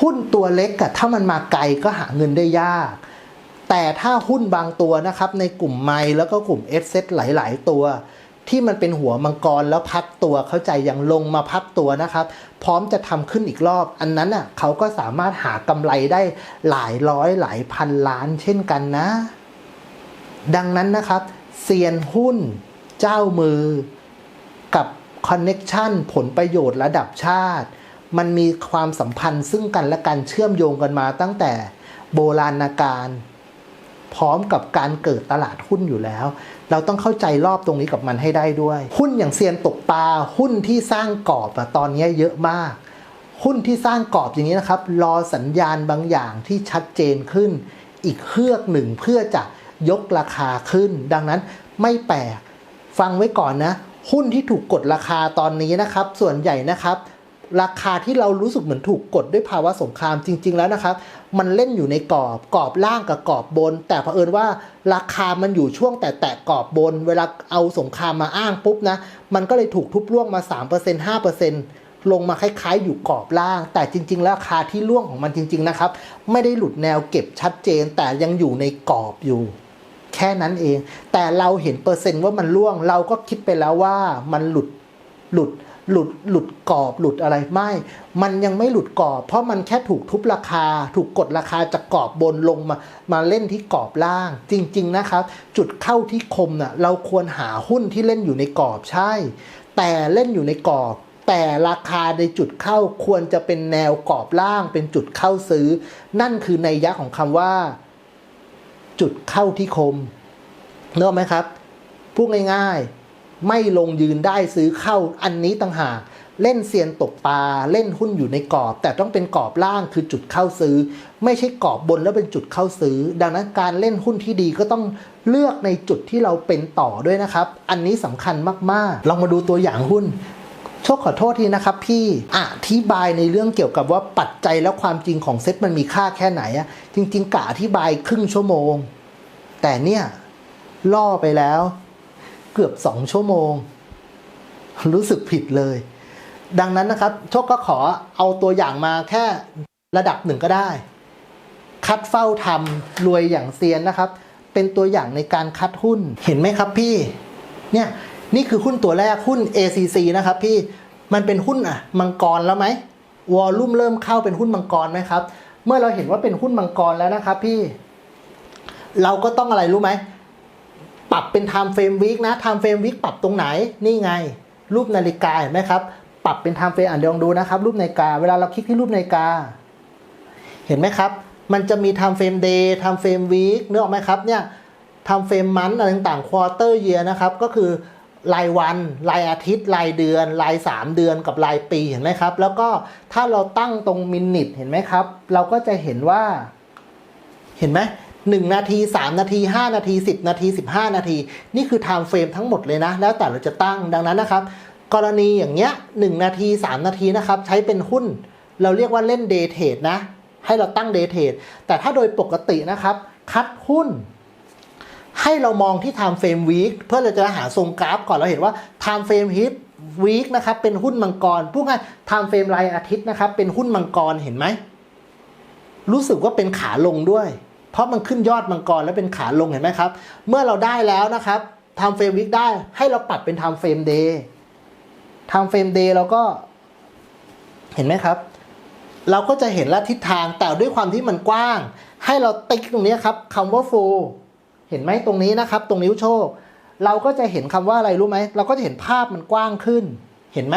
หุ้นตัวเล็กอะถ้ามันมาไกลก็หาเงินได้ยาก แต่ถ้าหุ้นบางตัวนะครับในกลุ่มไมแล้วก็กลุ่มเอสเซหลาย ๆ ตัว ที่มันเป็นหัวมังกรแล้วพักตัวเข้าใจอย่างลงมาพักตัวนะครับ พร้อมจะทำขึ้นอีกรอบ อันนั้นอะเขาก็สามารถหากำไรได้หลายร้อยหลายพันล้านเช่นกันนะ ดังนั้นนะครับเซียนหุ้น เจ้ามือ กับคอนเน็ชันผลประโยชน์ระดับชาติ มันมีความสัมพันธ์ซึ่งกันและกันเชื่อมโยงกันมาตั้งแต่โบราณกาลพร้อมกับการเกิดตลาดหุ้นอยู่แล้ว เราต้องเข้าใจรอบตรงนี้กับมันให้ได้ด้วย หุ้นอย่างเซียนตกปลาหุ้นที่สร้างกรอบอะตอนนี้เยอะมาก หุ้นที่สร้างกรอบอย่างนี้นะครับ รอสัญญาณบางอย่างที่ชัดเจนขึ้น อีกเครือกหนึ่งเพื่อจะยกราคาขึ้น ดังนั้นไม่แปลกฟังไว้ก่อนนะ หุ้นที่ถูกกดราคาตอนนี้นะครับ ส่วนใหญ่นะครับ ราคาที่เรารู้สึกเหมือนถูกกดด้วยภาวะสงครามจริง ๆ แล้วนะครับ มันเล่นอยู่ในกรอบกรอบล่างกับกรอบบน แต่เผอิญว่าราคามันอยู่ช่วงแต่แตะกรอบบน เวลาเอาสงครามมาอ้างปุ๊บนะ มันก็เลยถูกทุบล่วงมา 3% 5%ลงมาคล้ายๆ อยู่กรอบล่าง แต่จริง ๆ แล้วราคาที่ล่วงของมันจริง ๆ นะครับ ไม่ได้หลุดแนวเก็บชัดเจน แต่ยังอยู่ในกรอบอยู่แค่นั้นเอง แต่เราเห็นเปอร์เซ็นต์ว่ามันล่วง เราก็คิดไปแล้วว่ามันหลุดหลุด หลุดหลุดกรอบหลุดอะไรไม่ มันยังไม่หลุดกรอบ เพราะมันแค่ถูกทุบราคา ถูกกดราคาจากกรอบบนลงมามาเล่นที่กรอบล่าง จริง ๆนะครับ จุดเข้าที่คมน่ะเราควรหาหุ้นที่เล่นอยู่ในกรอบใช่ แต่เล่นอยู่ในกรอบแต่ราคาในจุดเข้าควรจะเป็นแนวกรอบล่างเป็นจุดเข้าซื้อ นั่นคือในยะของคำว่า จุดเข้าที่คมเนอะไหมครับพูดง่ายๆ ไม่ลงยืนได้ซื้อเข้าอันนี้ต่างหากเล่นเซียนตกปลาเล่นหุ้นอยู่ในกรอบ แต่ต้องเป็นกรอบล่างคือจุดเข้าซื้อ ไม่ใช่กรอบบนแล้วเป็นจุดเข้าซื้อ ดังนั้นการเล่นหุ้นที่ดีก็ต้องเลือกในจุดที่เราเป็นต่อด้วยนะครับ อันนี้สำคัญมากๆลองมาดูตัวอย่างหุ้นโชคขอโทษทีนะครับพี่อธิบายในเรื่องเกี่ยวกับว่าปัจจัยและความจริงของเซ็ตมันมีค่าแค่ไหนอะจริง ๆกะอธิบายครึ่งชั่วโมง แต่เนี่ยล่อไปแล้ว เกือบสองชั่วโมง รู้สึกผิดเลย ดังนั้นนะครับโชคก็ขอเอาตัวอย่างมาแค่ระดับหนึ่งก็ได้ คัดเฝ้าทำรวยอย่างเซียนนะครับ เป็นตัวอย่างในการคัดหุ้นเห็นไหมครับพี่ เนี่ยนี่คือหุ้นตัวแรกหุ้น ACC นะครับพี่มันเป็นหุ้นอะมังกรแล้วไหมวอลลุ่มเริ่มเข้าเป็นหุ้นมังกรไหมครับ เมื่อเราเห็นว่าเป็นหุ้นมังกรแล้วนะครับพี่ เราก็ต้องอะไรรู้ไหม ปรับเป็น time frame week นะ time frame week ปรับตรงไหนนี่ไง รูปนาฬิกาเห็นไหมครับ ปรับเป็น time frame อ่านลองดูนะครับ รูปนาฬิกา เวลาเราคลิกที่รูปนาฬิกา เห็นไหมครับ มันจะมี time frame day time frame week นึกออกไหมครับเนี่ย time frame month อะไรต่างๆ quarter year นะครับก็คือรายวัน รายอาทิตย์ รายเดือน ราย 3 เดือนกับรายปีเห็นไหมครับ แล้วก็ถ้าเราตั้งตรงมินิทเห็นไหมครับ เราก็จะเห็นว่า เห็นไหม หนึ่งนาทีสามนาทีห้านาทีสิบนาทีสิบห้านาที นี่คือ time frame ทั้งหมดเลยนะ แล้วแต่เราจะตั้งดังนั้นนะครับ กรณีอย่างเงี้ยหนึ่งนาทีสามนาทีนะครับ ใช้เป็นหุ้น เราเรียกว่าเล่น day trade นะ ให้เราตั้ง day trade แต่ถ้าโดยปกตินะครับ คัดหุ้น ให้เรามองที่ time frame week เพื่อเราจะหาทรงกราฟก่อนเราเห็นว่า time frame hit week นะครับเป็นหุ้นมังกรพูดง่าย time frame รายอาทิตย์นะครับเป็นหุ้นมังกรเห็นไหมรู้สึกว่าเป็นขาลงด้วย เพราะมันขึ้นยอดมังกรแล้วเป็นขาลงเห็นไหมครับ เมื่อเราได้แล้วนะครับทำเฟรมวิกได้ให้เราปรับเป็นทำเฟรมเดย์ทำเฟรมเดย์เราก็เห็นไหมครับ เราก็จะเห็นละทิศทางแต่ด้วยความที่มันกว้าง ให้เราติ๊กตรงนี้ครับคำว่า full เห็นไหมตรงนี้นะครับ ตรงนิ้วโชค เราก็จะเห็นคำว่าอะไรรู้ไหมเราก็จะเห็นภาพมันกว้างขึ้น เห็นไหม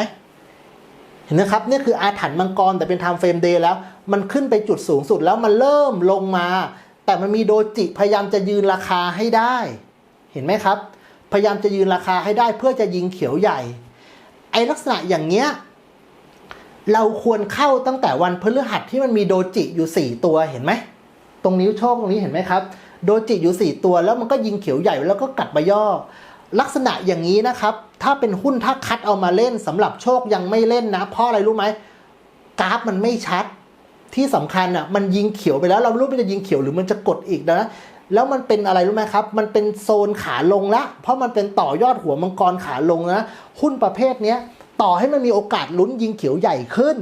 เห็นนะครับนี่คืออาถรรพ์มังกรแต่เป็น time frame day แล้ว มันขึ้นไปจุดสูงสุดแล้วมันเริ่มลงมา แต่มันมีโดจิพยายามจะยืนราคาให้ได้ เห็นไหมครับ พยายามจะยืนราคาให้ได้เพื่อจะยิงเขียวใหญ่ ไอลักษณะอย่างเงี้ยเราควรเข้าตั้งแต่วันพฤหัสที่มันมีโดจิอยู่ 4 ตัวเห็นไหม ตรงนิ้วโชคตรงนี้เห็นไหมครับ โดจิอยู่ 4 ตัวแล้วมันก็ยิงเขียวใหญ่แล้วก็กลับมาย่อ ลักษณะอย่างนี้นะครับ ถ้าเป็นหุ้นถ้าคัดเอามาเล่นสำหรับโชคยังไม่เล่นนะ เพราะอะไรรู้ไหมกราฟมันไม่ชัด ที่สำคัญอะมันยิงเขียวไปแล้วเราไม่รู้มันจะยิงเขียวหรือมันจะกดอีกนะแล้วมันเป็นอะไรรู้ไหมครับ มันเป็นโซนขาลงละ เพราะมันเป็นต่อยอดหัวมังกรขาลงนะ หุ้นประเภทเนี้ยต่อให้มันมีโอกาสลุ้นยิงเขียวใหญ่ขึ้น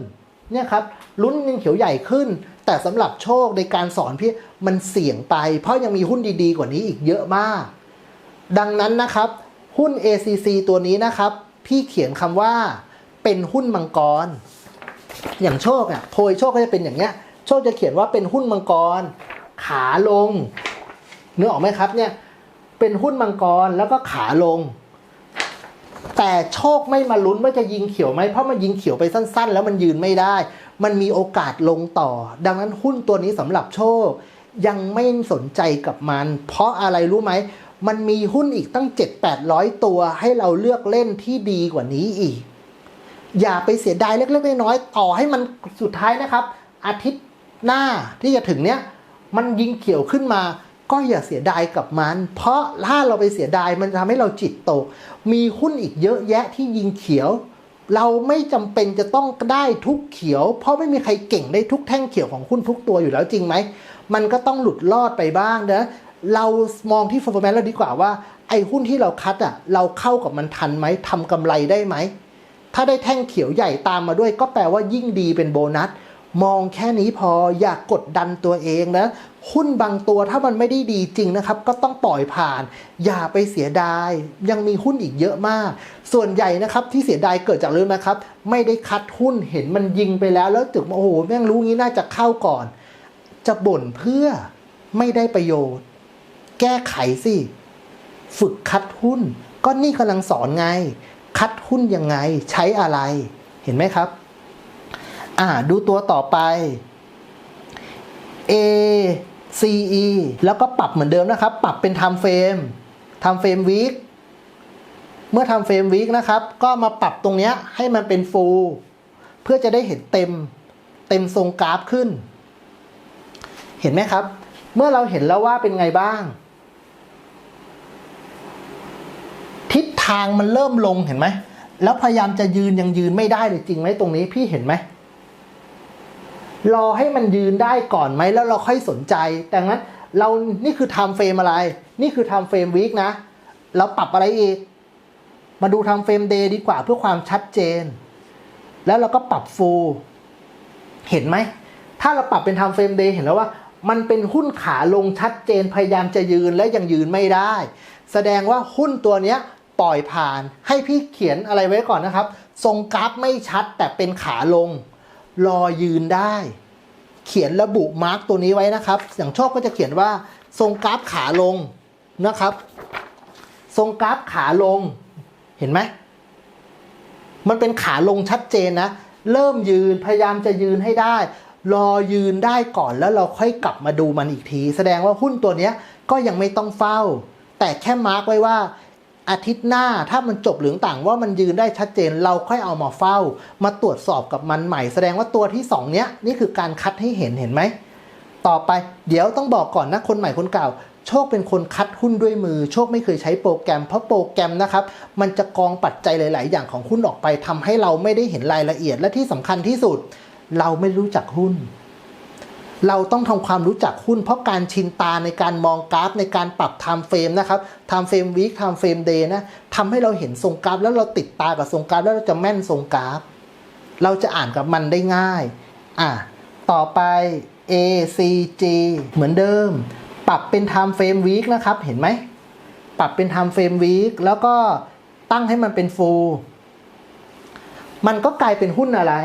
เนี่ยครับ ลุ้นเงินเขียวใหญ่ขึ้น แต่สำหรับโชคในการสอนพี่มันเสี่ยงไป เพราะยังมีหุ้นดีๆ กว่านี้อีกเยอะมาก ดังนั้นนะครับ หุ้น ACC ตัวนี้นะครับ พี่เขียนคำว่าเป็นหุ้นมังกร อย่างโชคอะโพยโชคก็จะเป็นอย่างเงี้ย โชคจะเขียนว่าเป็นหุ้นมังกร ขาลงนึกออกไหมครับเนี่ยเป็นหุ้นมังกรแล้วก็ขาลง แต่โชคไม่มาลุ้นว่าจะยิงเขียวไหมเพราะมันยิงเขียวไปสั้น ๆ แล้วมันยืนไม่ได้ มันมีโอกาสลงต่อ ดังนั้นหุ้นตัวนี้สำหรับโชค ยังไม่สนใจกับมัน เพราะอะไรรู้ไหมมันมีหุ้นอีกตั้ง 7-800 ตัวให้เราเลือกเล่นที่ดีกว่านี้อีก อย่าไปเสียดายเล็กๆน้อยๆต่อให้มันสุดท้ายนะครับ อาทิตย์หน้าที่จะถึงเนี้ยมันยิงเขียวขึ้นมา ก็อย่าเสียดายกับมัน เพราะถ้าเราไปเสียดายมันทำให้เราจิตตก มีหุ้นอีกเยอะแยะที่ยิงเขียว เราไม่จำเป็นจะต้องได้ทุกเขียว เพราะไม่มีใครเก่งได้ทุกแท่งเขียวของหุ้นทุกตัวอยู่แล้วจริงไหมมันก็ต้องหลุดรอดไปบ้างนะเรามองที่ performance เราดีกว่าว่าไอ้หุ้นที่เราคัดอะเราเข้ากับมันทันไหมทำกำไรได้ไหม ถ้าได้แท่งเขียวใหญ่ตามมาด้วย ก็แปลว่ายิ่งดีเป็นโบนัส มองแค่นี้พออย่ากกดดันตัวเองนะหุ้นบางตัวถ้ามันไม่ได้ดีจริงนะครับ ก็ต้องปล่อยผ่าน อย่าไปเสียดาย ยังมีหุ้นอีกเยอะมาก ส่วนใหญ่นะครับที่เสียดายเกิดจากเรื่องนะครับ ไม่ได้คัดหุ้นเห็นมันยิงไปแล้ว แล้วถึงโอ้โหแม่งรู้งี้น่าจะเข้าก่อน จะบ่นเพื่อไม่ได้ประโยชน์ แก้ไขสิ ฝึกคัดหุ้น ก็นี่กำลังสอนไง คัดหุ้นยังไงใช้อะไรเห็นไหมครับ อ่าดูตัวต่อไป A C E แล้วก็ปรับเหมือนเดิมนะครับ ปรับเป็น time frame time frame week เมื่อ time frame week นะครับ ก็มาปรับตรงเนี้ยให้มันเป็น full เพื่อจะได้เห็นเต็มเต็มทรงกราฟขึ้น เห็นไหมครับ เมื่อเราเห็นแล้วว่าเป็นไงบ้าง ทิศทางมันเริ่มลงเห็นไหม แล้วพยายามจะยืนยังยืนไม่ได้เลยจริงไหมตรงนี้พี่เห็นไหมรอให้มันยืนได้ก่อนไหมแล้วเราค่อยสนใจ แต่งั้นเรานี่คือ time frame อะไร นี่คือ time frame week นะ เราปรับอะไรอีก มาดู time frame day ดีกว่าเพื่อความชัดเจน แล้วเราก็ปรับ full เห็นไหม ถ้าเราปรับเป็น time frame day เห็นแล้วว่า มันเป็นหุ้นขาลงชัดเจนพยายามจะยืนและยังยืนไม่ได้ แสดงว่าหุ้นตัวเนี้ย ปล่อยผ่าน ให้พี่เขียนอะไรไว้ก่อนนะครับ ทรงกราฟไม่ชัดแต่เป็นขาลง รอยืนได้ เขียนระบุมาร์กตัวนี้ไว้นะครับ อย่างโชคก็จะเขียนว่า ทรงกราฟขาลงนะครับ ทรงกราฟขาลง เห็นไหมมันเป็นขาลงชัดเจนนะ เริ่มยืนพยายามจะยืนให้ได้ รอยืนได้ก่อนแล้วเราค่อยกลับมาดูมันอีกที แสดงว่าหุ้นตัวนี้ก็ยังไม่ต้องเฝ้า แต่แค่มาร์กไว้ว่า อาทิตย์หน้าถ้ามันจบเหลืองต่างว่ามันยืนได้ชัดเจนเราค่อยเอามาเฝ้า มาตรวจสอบกับมันใหม่ แสดงว่าตัวที่สองเนี้ยนี่คือการคัดให้เห็นเห็นไหม ต่อไปเดี๋ยวต้องบอกก่อนนะคนใหม่คนเก่า โชคเป็นคนคัดหุ้นด้วยมือ โชคไม่เคยใช้โปรแกรม เพราะโปรแกรมนะครับ มันจะกองปัจจัยหลาย ๆ อย่างของหุ้นออกไปทำให้เราไม่ได้เห็นรายละเอียดและที่สำคัญที่สุด เราไม่รู้จักหุ้น เราต้องทำความรู้จักหุ้น เพราะการชินตาในการมองกราฟ ในการปรับ time frame นะครับ time frame week time frame day นะทำให้เราเห็นทรงกราฟ แล้วเราติดตากับทรงกราฟ แล้วเราจะแม่นทรงกราฟ เราจะอ่านกับมันได้ง่ายอะต่อไป A C G เหมือนเดิม ปรับเป็น time frame week นะครับเห็นไหมปรับเป็น time frame week แล้วก็ตั้งให้มันเป็น full มันก็กลายเป็นหุ้นอะไร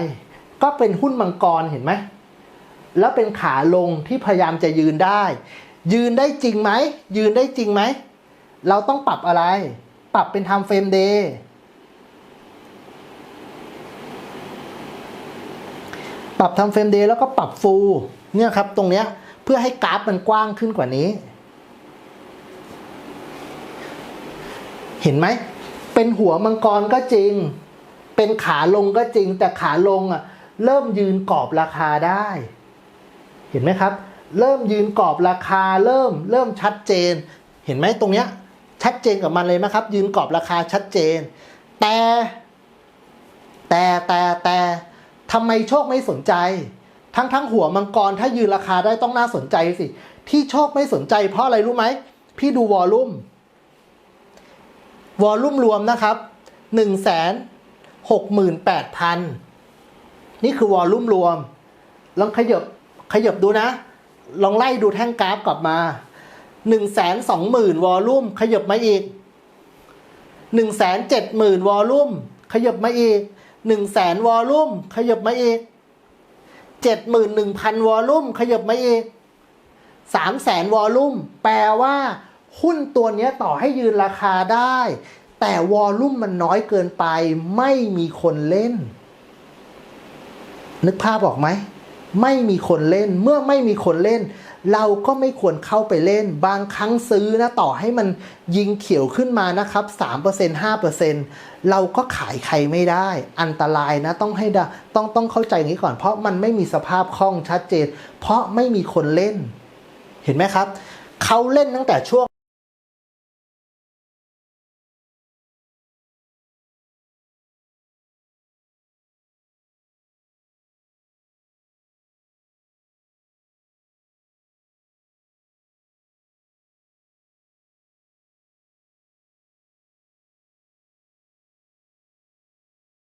ก็เป็นหุ้นมังกรเห็นไหม แล้วเป็นขาลงที่พยายามจะยืนได้ ยืนได้จริงไหม ยืนได้จริงไหม เราต้องปรับอะไร ปรับเป็น time frame day ปรับ time frame day แล้วก็ปรับ full เนี่ยครับตรงเนี้ยเพื่อให้กราฟมันกว้างขึ้นกว่านี้ เห็นไหม เป็นหัวมังกรก็จริง เป็นขาลงก็จริงแต่ขาลงอะเริ่มยืนกรอบราคาได้ เห็นไหมครับ เริ่มยืนกรอบราคาเริ่มเริ่มชัดเจน เห็นไหมตรงเนี้ยชัดเจนกับมันเลยนะครับ ยืนกรอบราคาชัดเจน แต่ แต่แต่แต่ทำไมโชคไม่สนใจ ทั้งทั้งหัวมังกรถ้ายืนราคาได้ต้องน่าสนใจสิ ที่โชคไม่สนใจเพราะอะไรรู้ไหม พี่ดูวอลลุ่มวอลลุ่มรวมนะครับหนึ่งแสนหกหมื่นแปดพันนี่คือวอลลุ่มรวม ลองขยับ ขยับดูนะ ลองไล่ดูแท่งกราฟกลับมาหนึ่งแสนสองหมื่นวอลลุ่มขยับมาอีกหนึ่งแสนเจ็ดหมื่นวอลลุ่มขยับมาอีกหนึ่งแสนวอลลุ่มขยับมาอีกเจ็ดหมื่นหนึ่งพันวอลลุ่มขยับมาอีกสามแสนวอลลุ่มแปลว่า หุ้นตัวนี้ต่อให้ยืนราคาได้ แต่วอลลุ่มมันน้อยเกินไป ไม่มีคนเล่น นึกภาพออกไหม ไม่มีคนเล่น เมื่อไม่มีคนเล่น เราก็ไม่ควรเข้าไปเล่น บางครั้งซื้อนะต่อให้มันยิงเขียวขึ้นมานะครับ 3% 5%เราก็ขายใครไม่ได้ อันตรายนะต้องให้ได้ต้องต้องเข้าใจอย่างนี้ก่อน เพราะมันไม่มีสภาพคล่องชัดเจน เพราะไม่มีคนเล่น เห็นไหมครับเขาเล่นตั้งแต่ช่วง